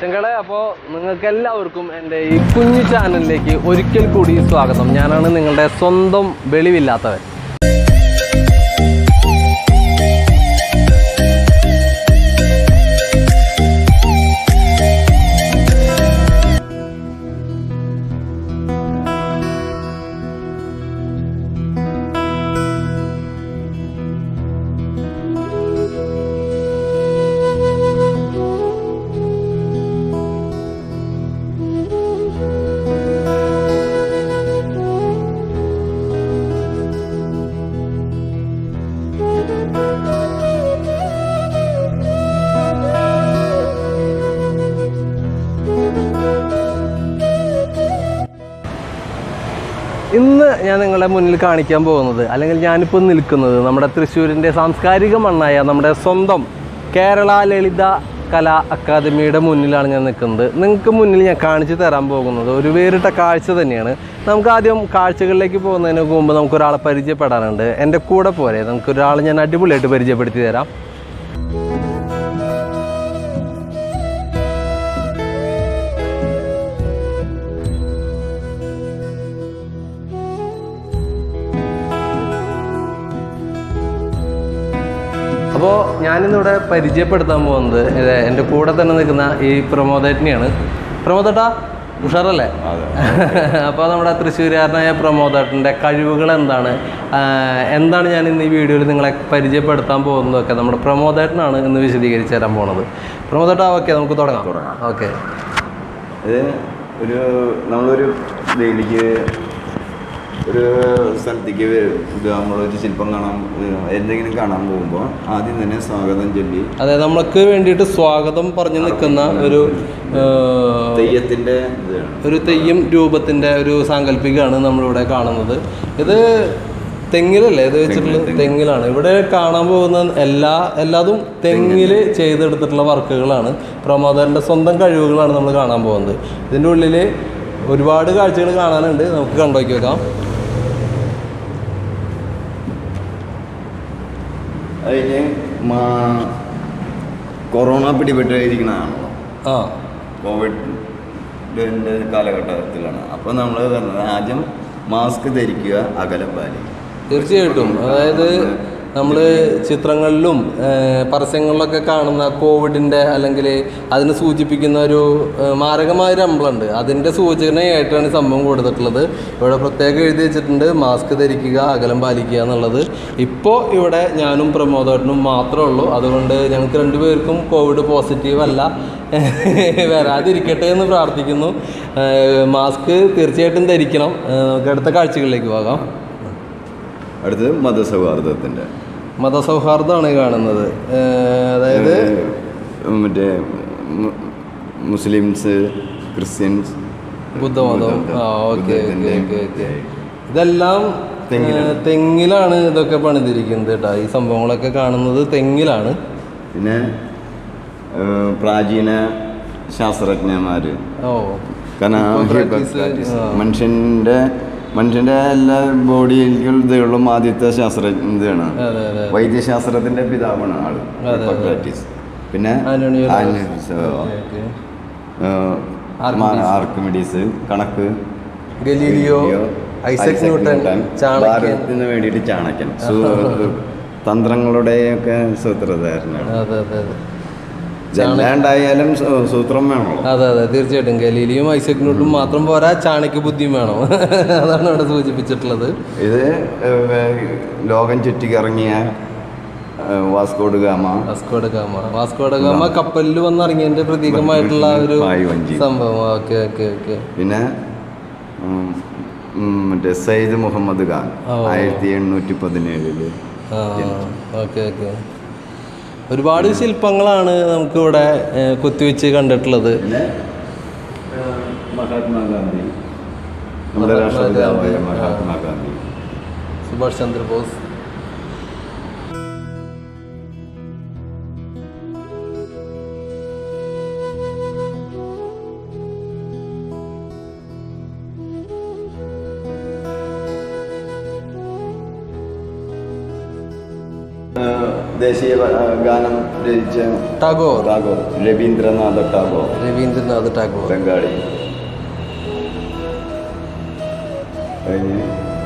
ചെങ്കളെ അപ്പോൾ നിങ്ങൾക്ക് എല്ലാവർക്കും എന്റെ ഈ കുഞ്ഞു ചാനലിലേക്ക് ഒരിക്കൽ കൂടി സ്വാഗതം. ഞാനാണ് നിങ്ങളുടെ സ്വന്തം വെളിവില്ലാത്തവൻ. ഞാൻ നിങ്ങളുടെ മുന്നിൽ കാണിക്കാൻ പോകുന്നത്. അല്ലെങ്കിൽ ഞാനിപ്പോൾ നിൽക്കുന്നത് നമ്മുടെ തൃശ്ശൂരിന്റെ സാംസ്കാരിക മണ്ണായ നമ്മുടെ സ്വന്തം കേരള ലളിത കലാ അക്കാദമിയുടെ മുന്നിലാണ് ഞാൻ നിൽക്കുന്നത്. നിങ്ങൾക്ക് മുന്നിൽ ഞാൻ കാണിച്ചു തരാൻ പോകുന്നത് ഒരു വേറിട്ട കാഴ്ച തന്നെയാണ്. നമുക്ക് ആദ്യം കാഴ്ചകളിലേക്ക് പോകുന്നതിന് മുമ്പ് നമുക്ക് ഒരാളെ പരിചയപ്പെടാനുണ്ട്. എന്റെ കൂടെ പോരെ. നമുക്ക് ഒരാളെ ഞാൻ അടിപൊളിയായിട്ട് പരിചയപ്പെടുത്തി തരാം. അപ്പോൾ ഞാനിന്നിവിടെ പരിചയപ്പെടുത്താൻ പോകുന്നത് എന്റെ കൂടെ തന്നെ നിൽക്കുന്ന ഈ പ്രമോദേട്ടനെയാണ് പ്രമോദേട്ടാ ഉഷാറല്ലേ? അപ്പോൾ നമ്മുടെ തൃശ്ശൂരുകാരനായ പ്രമോദേട്ടന്റെ കഴിവുകൾ എന്താണ്? എന്താണ് ഞാൻ ഇന്ന് ഈ വീഡിയോയിൽ നിങ്ങളെ പരിചയപ്പെടുത്താൻ പോകുന്നതൊക്കെ നമ്മുടെ പ്രമോദേട്ടനാണ് ഇന്ന് വിശദീകരിച്ച് തരാൻ പോകുന്നത് പ്രമോദേട്ടാ ഓക്കെ നമുക്ക് തുടങ്ങാം. തുടങ്ങാം. ഓക്കെ ഇത് ഒരു നമ്മളൊരു ഇതിലേക്ക് ഒരു സ്ഥലത്തേക്ക് ഇത് നമ്മളൊരു ശില്പം കാണാൻ എന്തെങ്കിലും കാണാൻ പോകുമ്പോൾ ആദ്യം തന്നെ സ്വാഗതം ചൊല്ലി. അതെ നമ്മൾക്ക് വേണ്ടിയിട്ട് സ്വാഗതം പറഞ്ഞു നിൽക്കുന്ന ഒരു തെയ്യത്തിന്റെ ഒരു തെയ്യം രൂപത്തിന്റെ ഒരു സാങ്കല്പികമാണ് നമ്മളിവിടെ കാണുന്നത്. ഇത് തെങ്ങിലല്ലേ? ഇത് വെച്ചിട്ടുള്ളത് തെങ്ങിലാണ്. ഇവിടെ കാണാൻ പോകുന്ന എല്ലാ എല്ലാതും തെങ്ങിൽ ചെയ്തെടുത്തിട്ടുള്ള വർക്കുകളാണ്. പ്രമോദറിന്റെ സ്വന്തം കഴിവുകളാണ് നമ്മൾ കാണാൻ പോകുന്നത്. ഇതിന്റെ ഉള്ളിൽ ഒരുപാട് കാഴ്ചകൾ കാണാനുണ്ട്. നമുക്ക് കണ്ടോക്കി വെക്കാം. അതിന് മാ കൊറോണ പിടിപെട്ടിരിക്കണതാണല്ലോ. ആ. കോവിഡിന്റെ കാലഘട്ടത്തിലാണ്. അപ്പോൾ നമ്മൾ ആദ്യം മാസ്ക് ധരിക്കുക അകലം പാലിക്കുക. തീർച്ചയായിട്ടും. അതായത് നമ്മൾ ചിത്രങ്ങളിലും പരസ്യങ്ങളിലൊക്കെ കാണുന്ന കോവിഡിന്റെ അല്ലെങ്കിൽ അതിനെ സൂചിപ്പിക്കുന്ന ഒരു മാരകമായ ഒരു അമ്പലമുണ്ട്. അതിന്റെ സൂചനയായിട്ടാണ് സംഭവം കൊടുത്തിട്ടുള്ളത്. ഇവിടെ പ്രത്യേകം എഴുതി വെച്ചിട്ടുണ്ട് മാസ്ക് ധരിക്കുക അകലം പാലിക്കുക എന്നുള്ളത്. ഇപ്പോൾ ഇവിടെ ഞാനും പ്രമോദേട്ടനും മാത്രമേ ഉള്ളൂ. അതുകൊണ്ട് ഞങ്ങൾക്ക് രണ്ടുപേർക്കും കോവിഡ് പോസിറ്റീവ് അല്ല. വരാതിരിക്കട്ടെ എന്ന് പ്രാർത്ഥിക്കുന്നു. മാസ്ക് തീർച്ചയായിട്ടും ധരിക്കണം. നമുക്ക് അടുത്ത കാഴ്ചകളിലേക്ക് പോകാം. അടുത്തത് മതസൗഹാർദ്ദത്തിന്റെ. മതസൗഹാർദ്ദമാണ് കാണുന്നത്. അതായത് മറ്റേ മുസ്ലിംസ് ക്രിസ്ത്യൻസ് ബുദ്ധമതം. ആ ഓക്കെ ഇതെല്ലാം തെങ്ങിലാണ്. ഇതൊക്കെ പണിതിരിക്കുന്നത് കേട്ടോ ഈ സംഭവങ്ങളൊക്കെ കാണുന്നത് തെങ്ങിലാണ്. പിന്നെ പ്രാചീന ശാസ്ത്രജ്ഞന്മാർ ഓ. കാരണം മനുഷ്യന്റെ മനുഷ്യന്റെ എല്ലാ ബോഡിയിലേക്കും ഇതുകളും ആദ്യത്തെ ശാസ്ത്ര ഇതാണ്. അതെ അതെ വൈദ്യശാസ്ത്രത്തിന്റെ പിതാവാണ് ആൾ. ഹിപ്പോക്രാറ്റീസ്. പിന്നെ ആർക്കുമിഡീസ്. കണക്ക്. ഗലീലിയോ ഐസക് ന്യൂട്ടൺ ഭാരതത്തിന് വേണ്ടിയിട്ട് ചാണക്യൻ. തന്ത്രങ്ങളുടെയൊക്കെ സൂത്രധാരനാണ്. അതെ സൂത്രം വേണമല്ലോ അതെ അതെ തീർച്ചയായിട്ടും. ഗലീലിയും ഐസക്കിനോട്ടും മാത്രം പോരാ ചാണക്യ ബുദ്ധിയും വേണം? അതാണ് ഇവിടെ സൂചിപ്പിച്ചിട്ടുള്ളത്. ഇത് ലോകം ചുറ്റിക്കിറങ്ങിയ Vasco da Gama. Vasco da Gama. Vasco da Gama കപ്പലിൽ വന്നിറങ്ങിയതിന്റെ പ്രതീകമായിട്ടുള്ള ഒരു സംഭവം. Okay okay okay. പിന്നെ മറ്റേ സയ്യിദ് മുഹമ്മദ് ഖാൻ ആയിരത്തി എണ്ണൂറ്റി പതിനേഴിൽ ഓക്കെ ഓക്കെ. ഒരുപാട് ശില്പങ്ങളാണ് നമുക്കിവിടെ കുത്തിവെച്ച് കണ്ടിട്ടുള്ളത്. മഹാത്മാഗാന്ധി നമ്മുടെ രാഷ്ട്രപിതാവായ മഹാത്മാഗാന്ധി. സുഭാഷ് ചന്ദ്രബോസ്. ദേശീയ ഗാനം രചിച്ച ടാഗോ ടാഗോ രവീന്ദ്രനാഥ ടാഗോ രവീന്ദ്രനാഥ ടാഗോ ബംഗാളി. കഴിഞ്ഞ്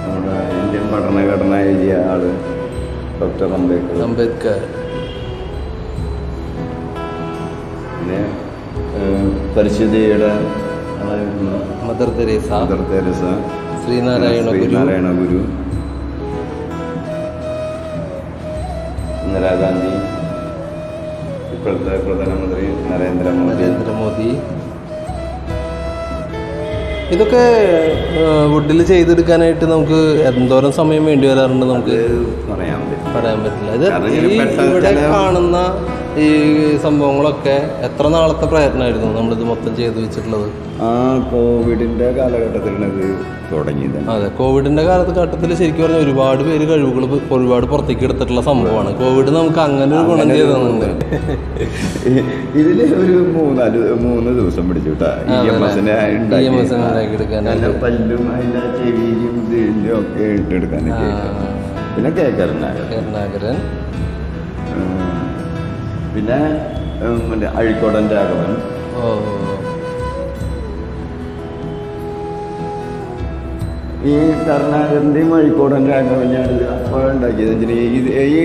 നമ്മുടെ ഇന്ത്യൻ പഠനഘടന എഴുതിയ ആൾ ഡോക്ടർ അംബേദ്കർ. അംബേദ്കർ. പിന്നെ പരിശുദ്ധിയുടെ Mother Teresa. Mother Teresa. Sree Narayana Guru. Sree Narayana Guru. Indira Gandhi ഇപ്പോഴത്തെ പ്രധാനമന്ത്രി നരേന്ദ്രമോദി. നരേന്ദ്രമോദി. ഇതൊക്കെ വുഡിൽ ചെയ്തെടുക്കാനായിട്ട് നമുക്ക് എന്തോരം സമയം വേണ്ടി വരാറുണ്ട് നമുക്ക്? പറയാൻ പറ്റും പറയാൻ പറ്റില്ല. ഇത് ഇവിടെ കാണുന്ന ഈ സംഭവങ്ങളൊക്കെ എത്ര നാളത്തെ പ്രയത്നമായിരുന്നു നമ്മളിത് മൊത്തം ചെയ്തു വെച്ചിട്ടുള്ളത്? ആ കോവിഡിന്റെ കാലഘട്ടത്തിലാണ് ഇത് തുടങ്ങിയത് അതെ കോവിഡിന്റെ കാലഘട്ടത്തിൽ ശരിക്കും പറഞ്ഞാൽ ഒരുപാട് പേര് കഴിവുകൾ ഒരുപാട് പുറത്തേക്ക് എടുത്തിട്ടുള്ള സംഭവമാണ്. കോവിഡ് നമുക്ക് അങ്ങനെ ഒരു ഗുണം ചെയ്തു ഇതിൽ ഒരു മൂന്നാൽ മൂന്ന് ദിവസം പിടിച്ചു ഉണ്ടാക്കിയെടുക്കാനായിട്ട് നല്ല പല്ലും അതിന്റെ ചെവിയും ഇതിന്റെ ഒക്കെ ഇട്ടെടുക്കാനൊക്കെ പിന്നെ കേക്കറിനാകട്ടെ കരുണാകരൻ. പിന്നെ മറ്റേ അഴിക്കോടൻ രാഘവൻ. ഈ കർണാകരന്റെയും അഴിക്കോടൻ രാഘവൻ ഞാൻ അപ്പോൾ ഉണ്ടാക്കിയത്. ഇത് ഈ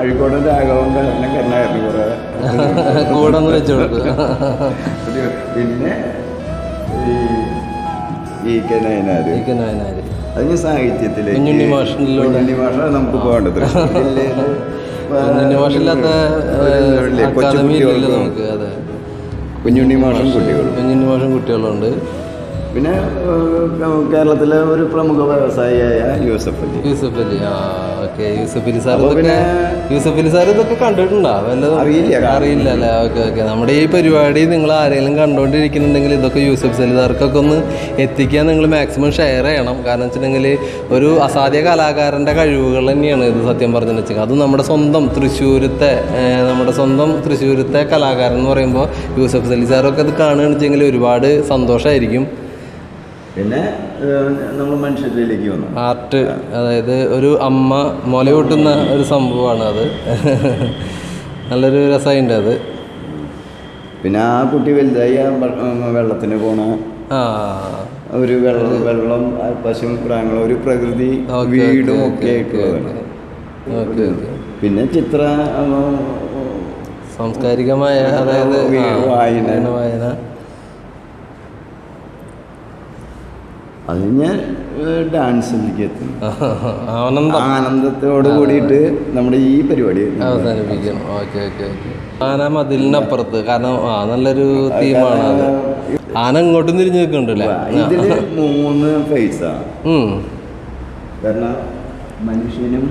അഴിക്കോടൻ രാഘവൻ കാരണം കരുണാകരന് കുറേ കൂടെ വെച്ചു പിന്നെ ഈ ഈ കെ നയനാര്. ഈ നായനാര്. അതിന് സാഹിത്യത്തിലേക്ക് മാഷാണ് നമുക്ക് പോകേണ്ടത്. അക്കാദമി ഇല്ലല്ലോ നമുക്ക് അതെ. കുഞ്ഞുണ്ണി മാഷും കുട്ടികളുണ്ട്. പിന്നെ കേരളത്തിലെ ഒരു പ്രമുഖ വ്യവസായിയായ യൂസഫ് അലി. യൂസഫ് അലി ആ ഓക്കെ. യൂസഫ് അലി സാർ പിന്നെ- യൂസഫ് അലി സാർ ഇതൊക്കെ കണ്ടിട്ടുണ്ടോ? വല്ലതും അറിയില്ല. അറിയില്ല അല്ലേ? Okay okay. നമ്മുടെ ഈ പരിപാടി നിങ്ങൾ ആരെങ്കിലും കണ്ടുകൊണ്ടിരിക്കുന്നുണ്ടെങ്കിൽ ഇതൊക്കെ യൂസഫ് അലി സാർക്കൊക്കെ ഒന്ന് എത്തിക്കാൻ നിങ്ങൾ മാക്സിമം ഷെയർ ചെയ്യണം. കാരണം വെച്ചിട്ടുണ്ടെങ്കിൽ ഒരു അസാധ്യ കലാകാരന്റെ കഴിവുകൾ തന്നെയാണ് ഇത് സത്യം പറഞ്ഞു വെച്ചാൽ അത് നമ്മുടെ സ്വന്തം തൃശ്ശൂരത്തെ നമ്മുടെ സ്വന്തം തൃശ്ശൂരത്തെ കലാകാരൻ എന്ന് പറയുമ്പോൾ യൂസഫ് അലി സാറൊക്കെ അത് കാണുകയാണെന്ന് വെച്ചെങ്കിൽ ഒരുപാട് സന്തോഷമായിരിക്കും. പിന്നെ നമ്മൾ മനുഷ്യരിലേക്ക് വന്നു. ആർട്ട് അതായത് ഒരു അമ്മ മുലയൂട്ടുന്ന ഒരു സംഭവമാണ് അത്. നല്ലൊരു രസമുണ്ട് അത്. പിന്നെ ആ കുട്ടി വലുതായി ആ വെള്ളത്തിന് പോണ ആ. ഒരു വെള്ളം വെള്ളം പശു പ്രാങ്ങളും ഒരു പ്രകൃതി വീടും ഒക്കെ ആയിട്ടുള്ളതാണ്. പിന്നെ ചിത്ര സാംസ്കാരികമായ അതായത് വായന. വായന. അത് ഞാൻ ഡാൻസിലേക്ക് എത്തും. ആനന്ദം. ആനന്ദത്തോട് കൂടിയിട്ട് നമ്മുടെ ഈ പരിപാടി അവസാനിപ്പിക്കണം ഓക്കെ ഓക്കെ ഓക്കെ. ആന മതിലിനപ്പുറത്ത് കാരണം ആ നല്ലൊരു തീമാണ് അത്. ആന ഇങ്ങോട്ടും തിരിഞ്ഞു നിൽക്കുന്നുണ്ടല്ലേ? ഇതിൽ മൂന്ന് ഫേസാണ് ഉം. കാരണം മനുഷ്യനും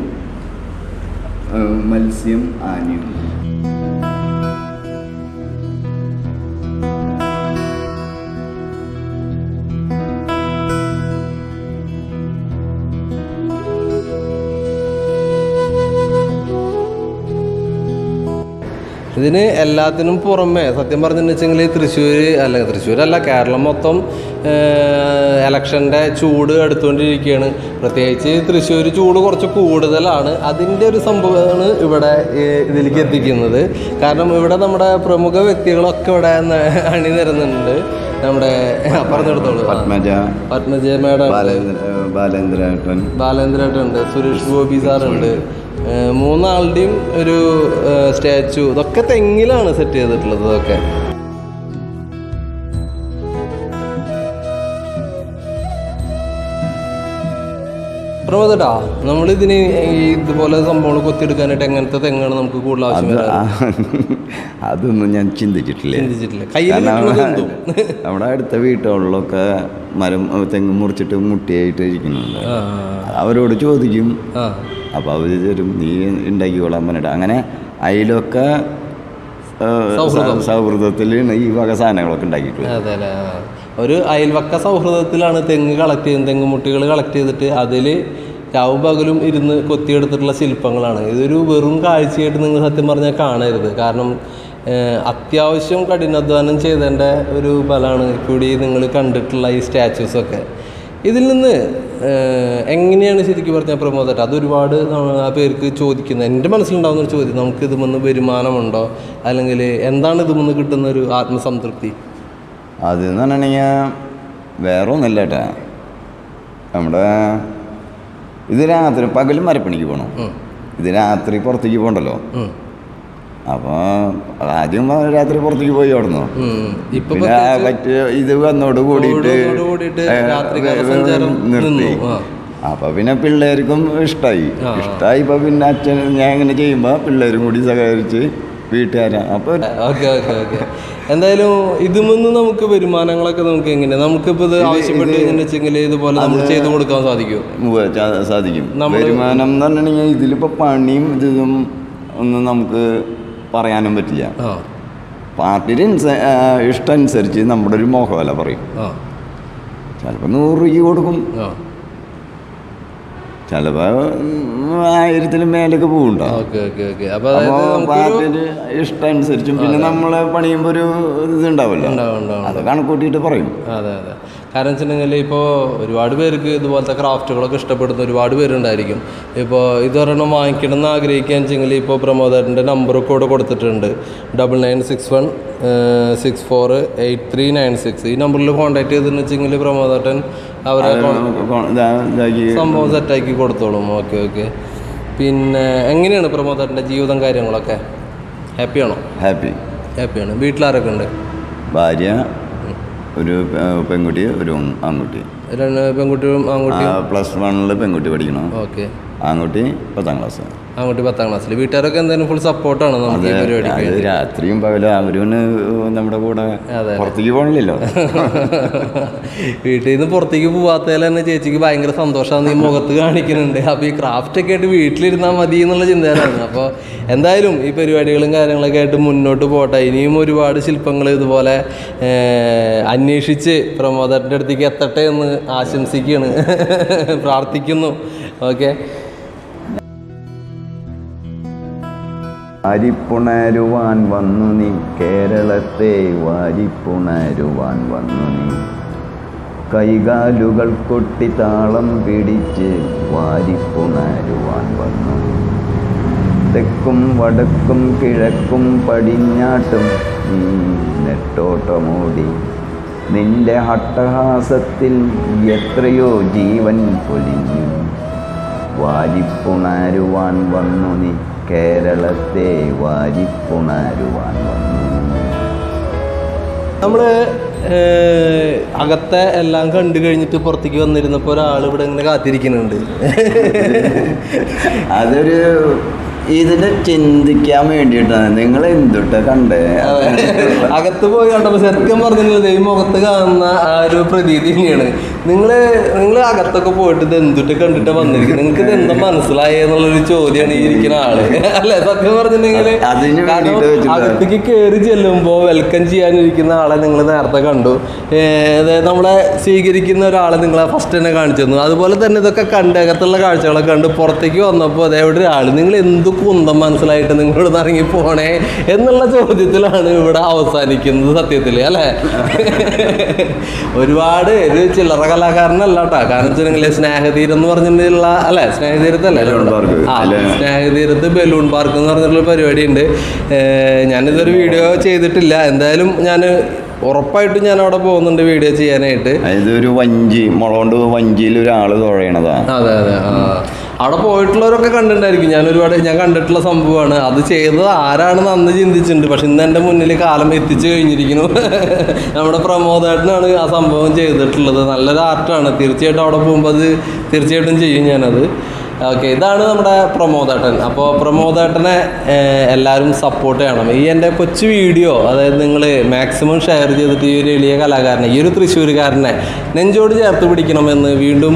മത്സ്യം ആനയും. ഇതിന് എല്ലാത്തിനും പുറമെ സത്യം പറഞ്ഞിട്ടുണ്ടെങ്കിൽ തൃശ്ശൂർ അല്ല തൃശ്ശൂരല്ല കേരളം മൊത്തം ഇലക്ഷന്റെ ചൂട് എടുത്തുകൊണ്ടിരിക്കുകയാണ്. പ്രത്യേകിച്ച് തൃശ്ശൂർ ചൂട് കുറച്ച് കൂടുതലാണ്. അതിന്റെ ഒരു സംഭവമാണ് ഇവിടെ ഇതിലേക്ക് എത്തിക്കുന്നത്. കാരണം ഇവിടെ നമ്മുടെ പ്രമുഖ വ്യക്തികളൊക്കെ ഇവിടെ അണിനിരുന്നുണ്ട്. നമ്മുടെ പറഞ്ഞെടുത്തോളൂ. പത്മജ പത്മജ മേഡം. ബാലേന്ദ്രേട്ടൻ. ബാലേന്ദ്രേട്ടൻ ഉണ്ട്. സുരേഷ് ഗോപി സാറുണ്ട്. മൂന്നാളുടെയും ഒരു സ്റ്റാച്ചു. ഇതൊക്കെ തെങ്ങിലാണ് സെറ്റ് ചെയ്തിട്ടുള്ളത് ഇതൊക്കെ. പ്രമോദട്ടാ നമ്മൾ ഇതിന് ഇതുപോലെ സംഭവങ്ങൾ കൊത്തിയെടുക്കാനായിട്ട് എങ്ങനത്തെ തെങ്ങാണ് നമുക്ക് കൂടുതൽ ആവശ്യം അതൊന്നും ഞാൻ ചിന്തിച്ചിട്ടില്ല. ചിന്തിച്ചിട്ടില്ല. നമ്മുടെ അടുത്ത വീട്ടുകളിലൊക്കെ മരം തെങ്ങ് മുറിച്ചിട്ട് മുട്ടിയായിട്ട് ഇരിക്കുന്നുണ്ട്. അവരോട് ചോദിക്കും അപ്പോൾ അവർ തരും നീ ഉണ്ടാക്കിക്കോളാം പറഞ്ഞിട്ട്. അങ്ങനെ അതിലൊക്കെ സൗഹൃദം. സൗഹൃദത്തിൽ ഈ വക സാധനങ്ങളൊക്കെ ഉണ്ടാക്കിയിട്ടുള്ളത് ഒരു അയൽവക്ക സൗഹൃദത്തിലാണ് തെങ്ങ് കളക്ട് ചെയ്യുന്നത് തെങ്ങ് മുട്ടികൾ കളക്ട് ചെയ്തിട്ട് അതിൽ രാവും പകലും ഇരുന്ന് കൊത്തിയെടുത്തിട്ടുള്ള ശില്പങ്ങളാണ്. ഇതൊരു വെറും കാഴ്ചയായിട്ട് നിങ്ങൾ സത്യം പറഞ്ഞാൽ കാണരുത്. കാരണം അത്യാവശ്യം കഠിനാധ്വാനം ചെയ്തതിന്റെ ഒരു ഫലമാണ്. കൂടി നിങ്ങൾ കണ്ടിട്ടുള്ള ഈ സ്റ്റാച്യൂസൊക്കെ ഇതിൽ നിന്ന് എങ്ങനെയാണ് ശരിക്കും പറഞ്ഞാൽ പ്രമോദട്ട് അതൊരുപാട് ആ പേർക്ക് ചോദിക്കുന്നത് എന്റെ മനസ്സിലുണ്ടാകുന്ന ഒരു ചോദ്യം നമുക്ക് ഇതുമെന്ന് വരുമാനമുണ്ടോ? അല്ലെങ്കിൽ എന്താണ് ഇതുമെന്ന് കിട്ടുന്ന ഒരു ആത്മസംതൃപ്തി? അത് എന്ന് പറഞ്ഞിട്ടുണ്ടെങ്കിൽ വേറെ ഒന്നുമില്ല കേട്ടാ നമ്മുടെ ഇത് രാത്രി പകലും മരപ്പണിക്ക് പോകണം. ഇത് രാത്രി പുറത്തേക്ക് പോകണ്ടല്ലോ. ഉം. അപ്പോൾ ആദ്യം രാത്രി പുറത്തേക്ക് പോയി അവിടുന്ന്. പിന്നെ പ്രത്യേകിച്ച് ഇത് വന്നോട് കൂടിയിട്ട് നിർത്തി. അപ്പൊ പിന്നെ പിള്ളേർക്കും ഇഷ്ടായി. ഇഷ്ടായി ഇപ്പൊ പിന്നെ അച്ഛൻ ഞാൻ ഇങ്ങനെ ചെയ്യുമ്പോ പിള്ളേരും കൂടി സഹകരിച്ച് വീട്ടുകാരാണ് അപ്പൊ ഓക്കെ ഓക്കെ ഓക്കെ. എന്തായാലും ഇതുമെന്ന് നമുക്ക് വരുമാനങ്ങളൊക്കെ നമുക്ക് എങ്ങനെ? നമുക്കിപ്പോൾ ഇത് ആവശ്യപ്പെട്ട് കഴിഞ്ഞാൽ വെച്ചെങ്കിൽ ഇതുപോലെ നമ്മൾ ചെയ്തു കൊടുക്കാൻ സാധിക്കും. സാധിക്കും വരുമാനം എന്ന് പറഞ്ഞിട്ടുണ്ടെങ്കിൽ ഇതിലിപ്പോ പണിയും ഇതും ഒന്നും നമുക്ക് പറയാനും പറ്റില്ല. പാർട്ടിയുടെ ഇൻസ- ആ, ഇഷ്ടം അനുസരിച്ച് നമ്മുടെ ഒരു മോഹമല്ല പറയും. ചിലപ്പോൾ നൂറ് രൂപ കൊടുക്കും. ചിലപ്പോൾ ആയിരത്തിന് മേലേക്ക് പോകുണ്ടോ പാർട്ടിയുടെ ഇഷ്ടം അനുസരിച്ചും പിന്നെ നമ്മളെ പണിയുമ്പോൾ ഒരു ഇതുണ്ടാവല്ലോ അത് കണക്കൂട്ടിയിട്ട് പറയും. അതെ അതെ. കാരണം വെച്ചിട്ടുണ്ടെങ്കിൽ ഇപ്പോൾ ഒരുപാട് പേർക്ക് ഇതുപോലത്തെ ക്രാഫ്റ്റുകളൊക്കെ ഇഷ്ടപ്പെടുന്ന ഒരുപാട് പേരുണ്ടായിരിക്കും. ഇപ്പോൾ ഇതൊരെണ്ണം വാങ്ങിക്കണം എന്ന് ആഗ്രഹിക്കുകയെന്ന് വെച്ചെങ്കിൽ ഇപ്പോൾ പ്രമോദറിന്റെ നമ്പറൊക്കെ ഇവിടെ കൊടുത്തിട്ടുണ്ട്. Double nine six one six four eight three nine six ഈ നമ്പറിൽ കോൺടാക്ട് ചെയ്തെന്ന് വെച്ചെങ്കിൽ പ്രമോദട്ടൻ അവരെ സംഭവം സെറ്റാക്കി കൊടുത്തോളും. Okay okay. പിന്നെ എങ്ങനെയാണ് പ്രമോദറിന്റെ ജീവിതം കാര്യങ്ങളൊക്കെ? ഹാപ്പിയാണോ ഹാപ്പി ഹാപ്പിയാണ് വീട്ടിലാരൊക്കെ ഉണ്ട്? ഭാര്യ ഒരു പെൺകുട്ടി ഒരു ആൺകുട്ടി. രണ്ട് പെൺകുട്ടിയും ആൺകുട്ടിയും? പ്ലസ് വണ്ണിൽ പെൺകുട്ടി പഠിക്കണം ഓക്കെ. ആൺകുട്ടി പത്താം ക്ലാസ് ആൺകുട്ടി പത്താം ക്ലാസ്സിൽ വീട്ടുകാരൊക്കെ എന്തായാലും ഫുൾ സപ്പോർട്ടാണ് നമുക്ക് രാത്രിയും പകലും അവരും നമ്മുടെ കൂടെ. പുറത്തേക്ക് പോകണില്ലല്ലോ. വീട്ടിൽ നിന്ന് പുറത്തേക്ക് പോവാത്തതിൽ തന്നെ ചേച്ചിക്ക് ഭയങ്കര സന്തോഷമാണ് ഈ മുഖത്ത് കാണിക്കുന്നുണ്ട്. അപ്പോൾ ഈ ക്രാഫ്റ്റ് ഒക്കെ ആയിട്ട് വീട്ടിലിരുന്നാൽ മതി എന്നുള്ള ചിന്തയാണ് അപ്പോൾ എന്തായാലും ഈ പരിപാടികളും കാര്യങ്ങളൊക്കെ ആയിട്ട് മുന്നോട്ട് പോട്ടെ. ഇനിയും ഒരുപാട് ശില്പങ്ങൾ ഇതുപോലെ അന്വേഷിച്ച് പ്രമോദറിന്റെ അടുത്തേക്ക് എത്തട്ടെ എന്ന് ആശംസിക്കുകയാണ്. പ്രാർത്ഥിക്കുന്നു. ഓക്കെ. വാരിപ്പുണരുവാൻ വന്നു നീ. കേരളത്തെ വാരിപ്പുണരുവാൻ വന്നു നീ. കൈകാലുകൾ കൊട്ടി താളം പിടിച്ച് വാരിപ്പുണരുവാൻ വന്നു തെക്കും വടക്കും കിഴക്കും പടിഞ്ഞാട്ടും നീ നെട്ടോട്ടമോടി. നിന്റെ ഹട്ടഹാസത്തിൽ എത്രയോ ജീവൻ പൊലിഞ്ഞു. വാരിപ്പുണരുവാൻ വന്നു നീ. കേരളത്തെ വാരിപ്പുണരുവാൻ വന്നു. നമ്മൾ അകത്തെ എല്ലാം കണ്ടു കഴിഞ്ഞിട്ട് പുറത്തേക്ക് വന്നിരുന്നപ്പോൾ ഒരാൾ ഇവിടെ ഇങ്ങനെ കാത്തിരിക്കുന്നുണ്ട്. അതൊരു ഇതിനെ ചിന്തിക്കാൻ വേണ്ടിയിട്ടാണ്. നിങ്ങൾ എന്തുട്ട കണ്ടേ അകത്ത് പോയി കണ്ടപ്പോൾ സത്യം പറഞ്ഞില്ല ഈ മുഖത്ത് കാണുന്ന ആ ഒരു പ്രതീതി തന്നെയാണ് നിങ്ങൾ നിങ്ങൾ അകത്തൊക്കെ പോയിട്ട് ഇത് എന്തിട്ട് കണ്ടിട്ട് വന്നിരിക്കും നിങ്ങൾക്ക് ഇത് എന്താ മനസ്സിലായെന്നുള്ളൊരു ചോദ്യമാണ് ഈ ഇരിക്കുന്ന ആൾ. അല്ലെ? സത്യം പറഞ്ഞിട്ടുണ്ടെങ്കിൽ. അകത്തേക്ക് കയറി ചെല്ലുമ്പോൾ വെൽക്കം ചെയ്യാനിരിക്കുന്ന ആളെ നിങ്ങൾ നേരത്തെ കണ്ടു. നമ്മളെ സ്വീകരിക്കുന്ന ഒരാളെ നിങ്ങളെ ഫസ്റ്റ് തന്നെ കാണിച്ചു തന്നു. അതുപോലെ തന്നെ ഇതൊക്കെ കണ്ട് അകത്തുള്ള കാഴ്ചകളൊക്കെ കണ്ട് പുറത്തേക്ക് വന്നപ്പോൾ അതേ ഇവിടെ ഒരാൾ നിങ്ങൾ എന്ത് കുന്തം മനസ്സിലായിട്ട് നിങ്ങളിവിടെ ഇറങ്ങി പോണേ എന്നുള്ള ചോദ്യത്തിലാണ് ഇവിടെ അവസാനിക്കുന്നത് സത്യത്തിൽ അല്ലേ? ഒരുപാട് ഒരു ചില്ലറ കലാകാരനല്ല കേട്ടോ കാരണം വെച്ചിട്ടുണ്ടെങ്കിൽ സ്നേഹതീരം എന്ന് പറഞ്ഞിട്ടുള്ള അല്ലെ? സ്നേഹതീരത്തല്ലേ ബലൂൺ പാർക്ക്. ആ സ്നേഹതീരത്ത് ബലൂൺ പാർക്ക് എന്ന് പറഞ്ഞിട്ടുള്ള പരിപാടി ഉണ്ട് ഞാനിതൊരു വീഡിയോ ചെയ്തിട്ടില്ല. എന്തായാലും ഞാൻ ഉറപ്പായിട്ടും ഞാൻ അവിടെ പോകുന്നുണ്ട് വീഡിയോ ചെയ്യാനായിട്ട്. ഇതൊരു വഞ്ചി മുളകൊണ്ട് വഞ്ചിയിൽ ഒരാൾ തുഴയണതാണ് അതെ അതെ അവിടെ പോയിട്ടുള്ളവരൊക്കെ കണ്ടിട്ടുണ്ടായിരിക്കും. ഞാൻ ഒരുപാട് ഞാൻ കണ്ടിട്ടുള്ള സംഭവമാണ്. അത് ചെയ്തത് ആരാണെന്ന് അന്ന് ചിന്തിച്ചിട്ടുണ്ട്. പക്ഷെ ഇന്ന് എന്റെ മുന്നിൽ കാലം എത്തിച്ചു കഴിഞ്ഞിരിക്കുന്നു. നമ്മുടെ പ്രമോദേട്ടനാണ് ആ സംഭവം ചെയ്തിട്ടുള്ളത്. നല്ലൊരു ആർട്ടാണ്. തീർച്ചയായിട്ടും അവിടെ പോകുമ്പോൾ അത് തീർച്ചയായിട്ടും ചെയ്യും ഞാനത്. ഓക്കെ ഇതാണ് നമ്മുടെ പ്രമോദേട്ടൻ. അപ്പോൾ പ്രമോദേട്ടനെ എല്ലാവരും സപ്പോർട്ട് ചെയ്യണം. ഈ എന്റെ കൊച്ചു വീഡിയോ അതായത് നിങ്ങൾ മാക്സിമം ഷെയർ ചെയ്തിട്ട് ഈ ഒരു എളിയ കലാകാരനെ ഈ ഒരു തൃശ്ശൂരുകാരനെ നെഞ്ചോട് ചേർത്ത് പിടിക്കണമെന്ന് വീണ്ടും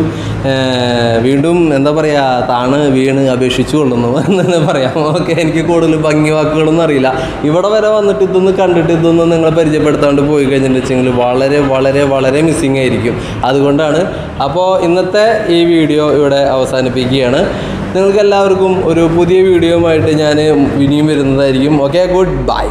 വീണ്ടും എന്താ പറയുക താണ് വീണ് അപേക്ഷിച്ചു കൊള്ളുന്നു എന്ന് പറയാം. ഓക്കെ എനിക്ക് കൂടുതൽ ഭംഗി വാക്കുകളൊന്നും അറിയില്ല. ഇവിടെ വരെ വന്നിട്ട് ഇതൊന്ന് കണ്ടിട്ട് ഇതൊന്നും നിങ്ങളെ പരിചയപ്പെടുത്താണ്ട് പോയി കഴിഞ്ഞിട്ടുണ്ടെങ്കിൽ വളരെ വളരെ വളരെ മിസ്സിങ് ആയിരിക്കും. അതുകൊണ്ടാണ് അപ്പോൾ ഇന്നത്തെ ഈ വീഡിയോ ഇവിടെ അവസാനിപ്പിക്കുകയാണ്. നിങ്ങൾക്ക് എല്ലാവർക്കും ഒരു പുതിയ വീഡിയോയുമായിട്ട് ഞാൻ ഇനിയും വരുന്നതായിരിക്കും. Okay good bye